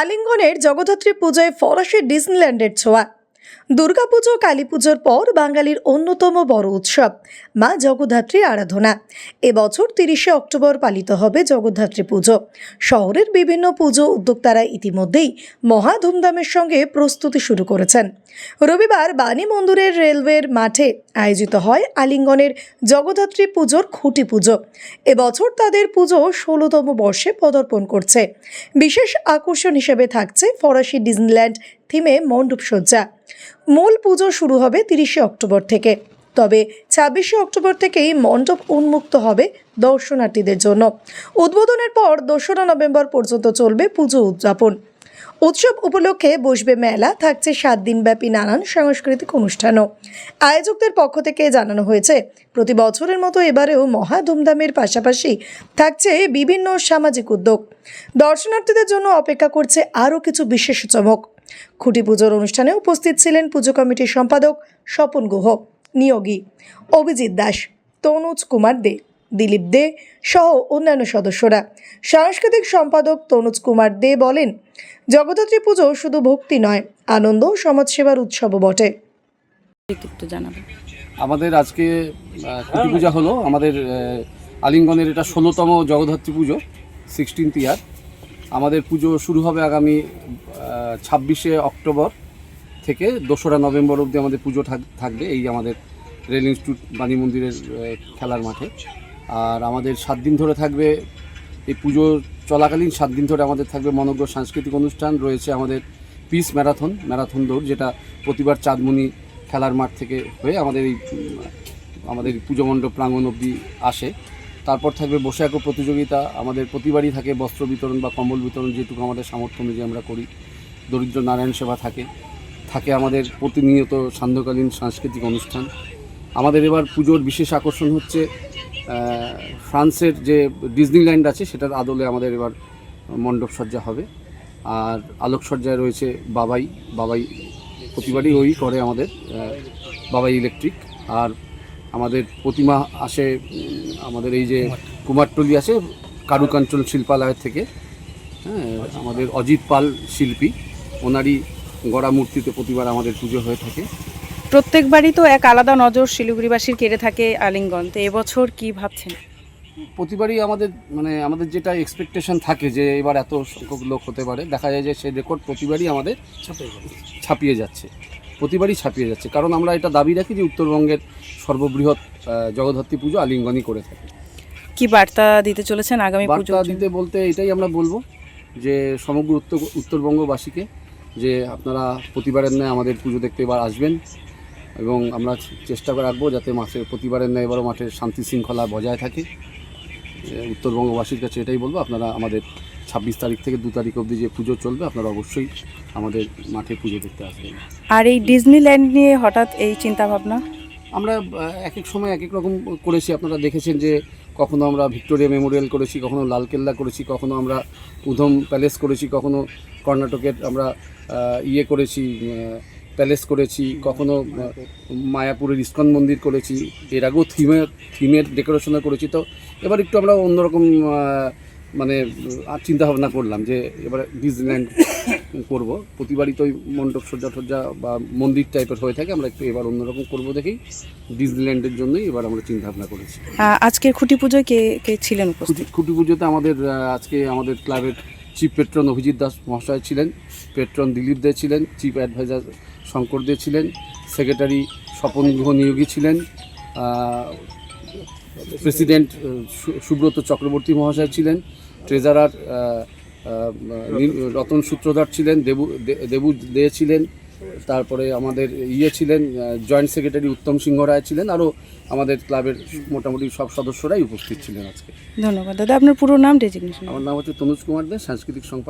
আলিঙ্গনের জগদ্ধাত্রী পূজায় ফরাসি ডিজনিল্যান্ডের ছোঁয়া। দুর্গাপুজো কালী পুজোর পর বাঙালির অন্যতম বড় উৎসব, মা জগদ্ধাত্রীর আরাধনা। এবছর তিরিশে অক্টোবর পালিত হবে জগদ্ধাত্রী পুজো। শহরের বিভিন্ন পুজো উদ্যোক্তারা ইতিমধ্যেই মহা ধুমধামের সঙ্গে প্রস্তুতি শুরু করেছেন। রবিবার বাণী মন্দিরের রেলওয়ের মাঠে আয়োজিত হয় আলিঙ্গনের জগদ্ধাত্রী পুজোর খুঁটি পুজো। এবছর তাদের পুজো ষোলোতম বর্ষে পদার্পণ করছে। বিশেষ আকর্ষণ হিসেবে থাকছে ফরাসি ডিজনিল্যান্ড থিমে মণ্ডপসজ্জা মূল পুজো শুরু হবে তিরিশে অক্টোবর থেকে। তবে ছাব্বিশে অক্টোবর থেকেই মণ্ডপ উন্মুক্ত হবে দর্শনার্থীদের জন্য। উদ্বোধনের পর দোসরা নভেম্বর পর্যন্ত চলবে পুজো উদযাপন। উৎসব উপলক্ষে বসবে মেলা, থাকছে সাত দিনব্যাপী নানান সাংস্কৃতিক অনুষ্ঠানও। আয়োজকদের পক্ষ থেকে জানানো হয়েছে, প্রতি বছরের মতো এবারেও মহা ধুমধামের পাশাপাশি থাকছে বিভিন্ন সামাজিক উদ্যোগ। দর্শনার্থীদের জন্য অপেক্ষা করছে আরও কিছু বিশেষ চমক। খুঁটি পুজোর অনুষ্ঠানে উপস্থিত ছিলেন পুজো কমিটির সম্পাদক স্বপন গুহ নিয়োগী অভিজিৎ দাস তনুজ কুমার দে দিলীপ দে সহ অন্যান্য সদস্যরা। সাংস্কৃতিক সম্পাদক তনুজ কুমার দে বলেন জগদ্ধাত্রী পুজো শুধু ভক্তি নয় আনন্দ ও সমাজসেবার উৎসবও বটে। জানাবেন। আমাদের আজকে খুঁটি পূজা হলো। আমাদের আলিঙ্গনের এটা ষোলোতম জগদ্ধাত্রী পুজো সিক্সটিন্থ ইয়ার আমাদের পুজো শুরু হবে আগামী ছাব্বিশে অক্টোবর থেকে দোসরা নভেম্বর অবধি আমাদের পুজো থাক- থাকবে এই আমাদের রেল ইনস্টিটিউট বাণী মন্দিরের খেলার মাঠে। আর আমাদের সাত দিন ধরে থাকবে এই পুজো চলাকালীন সাত দিন ধরে আমাদের থাকবে মনজ্ঞ সাংস্কৃতিক অনুষ্ঠান। রয়েছে আমাদের পিস ম্যারাথন ম্যারাথন দৌড়, যেটা প্রতিবার চাঁদমণি খেলার মাঠ থেকে হয়ে আমাদের এই আমাদের পুজো মণ্ডপ প্রাঙ্গণ অবধি আসে। তারপর থাকবে বসে আঁকো প্রতিযোগিতা। আমাদের প্রতিবারই থাকে বস্ত্র বিতরণ বা কম্বল বিতরণ, যেটুকু আমাদের সামর্থ্য অনুযায়ী আমরা করি। দরিদ্র নারায়ণ সেবা থাকে। থাকে আমাদের প্রতিনিয়ত সান্ধ্যকালীন সাংস্কৃতিক অনুষ্ঠান। আমাদের এবার পুজোর বিশেষ আকর্ষণ হচ্ছে ফ্রান্সের যে ডিজনিল্যান্ড আছে, সেটার আদলে আমাদের এবার মণ্ডপ সজ্জা হবে। আর আলোকসজ্জায় রয়েছে বাবাই। বাবাই প্রতিবারই ওই করে আমাদের বাবাই ইলেকট্রিক। আর আমাদের প্রতিমা আসে আমাদের এই যে কুমারটলি আছে কারুকাঞ্চল শিল্পালয়ের থেকে। হ্যাঁ আমাদের অজিত পাল শিল্পী ওনারই গড়া মূর্তিতে প্রতিবার আমাদের পুজো হয়ে থাকে। প্রত্যেকবারই তো এক আলাদা নজর শিলিগুড়িবাসীর কেড়ে থাকে আলিঙ্গন। তো এবছর কি ভাবছেন? প্রতিবারই আমাদের মানে আমাদের যেটা এক্সপেকটেশন থাকে যে এবার এত সংখ্যক লোক হতে পারে দেখা যায় যে সেই রেকর্ড প্রতিবারই আমাদের ছাপিয়ে যাচ্ছে। প্রতিবারই ছাপিয়ে যাচ্ছে। কারণ আমরা এটা দাবি রাখি যে উত্তরবঙ্গের সর্ববৃহৎ জগদ্ধাত্রী পুজো আলিঙ্গনই করে থাকে। কি বার্তা দিতে চলেছেন আগামী বার্তা দিতে বলতে এটাই আমরা বলব যে সমগ্র উত্তর উত্তরবঙ্গবাসীকে যে আপনারা প্রতিবারের ন্যায় আমাদের পুজো দেখতে এবার আসবেন এবং আমরা চেষ্টা করে রাখব যাতে মাঠের প্রতিবারের ন্যায় এবারও মাঠের শান্তি শৃঙ্খলা বজায় থাকে। উত্তরবঙ্গবাসীর কাছে এটাই বলব আপনারা আমাদের ছাব্বিশ তারিখ থেকে দু তারিখ অবধি যে পুজো চলবে আপনারা অবশ্যই আমাদের মাঠে পুজো দেখতে আসবেন। আর এই ডিজনিল্যান্ড নিয়ে হঠাৎ এই চিন্তা ভাবনা আমরা এক এক সময় এক এক রকম করেছি। আপনারা দেখেছেন যে কখনো আমরা ভিক্টোরিয়া মেমোরিয়াল করেছি কখনো লালকেল্লা করেছি কখনো আমরা উধম প্যালেস করেছি কখনো কর্ণাটকের আমরা ইয়ে করেছি প্যালেস করেছি কখনো মায়াপুরের ইস্কন মন্দির করেছি এর আগেও থিমের থিমের ডেকোরেশনও করেছি। তো এবার একটু আমরা অন্যরকম মানে চিন্তা ভাবনা করলাম যে এবার ডিজনিল্যান্ড করব। প্রতিবারই তো ওই মণ্ডপ সজ্জা টজ্জা বা মন্দির টাইপের হয়ে থাকে আমরা একটু এবার অন্যরকম করব দেখি ডিজনিল্যান্ডের জন্যই এবার আমরা চিন্তা ভাবনা করেছি আজকের খুঁটি পুজোয় কে কে ছিলেন উপস্থিত? খুঁটি পুজোতে আমাদের আজকে আমাদের ক্লাবের চিফ পেট্রন অভিজিৎ দাস মহাশয় ছিলেন পেট্রন দিলীপ দে ছিলেন চিফ অ্যাডভাইজার শঙ্কর দে ছিলেন সেক্রেটারি স্বপন গুহ নিয়োগী ছিলেন প্রেসিডেন্ট সুব্রত চক্রবর্তী মহাশয় ছিলেন ট্রেজারার রতন সূত্রধর ছিলেন দেবু দেবু দে ছিলেন তারপরে আমাদের ইয়ে ছিলেন জয়েন্ট সেক্রেটারি উত্তম সিংহ রায় ছিলেন আরও আমাদের ক্লাবের মোটামুটি সব সদস্যরাই উপস্থিত ছিলেন আজকে। ধন্যবাদ। দাদা আপনার পুরো নাম ডেজিগনেশন। আমার নাম হচ্ছে তনুজ কুমার দে সাংস্কৃতিক সম্পাদক।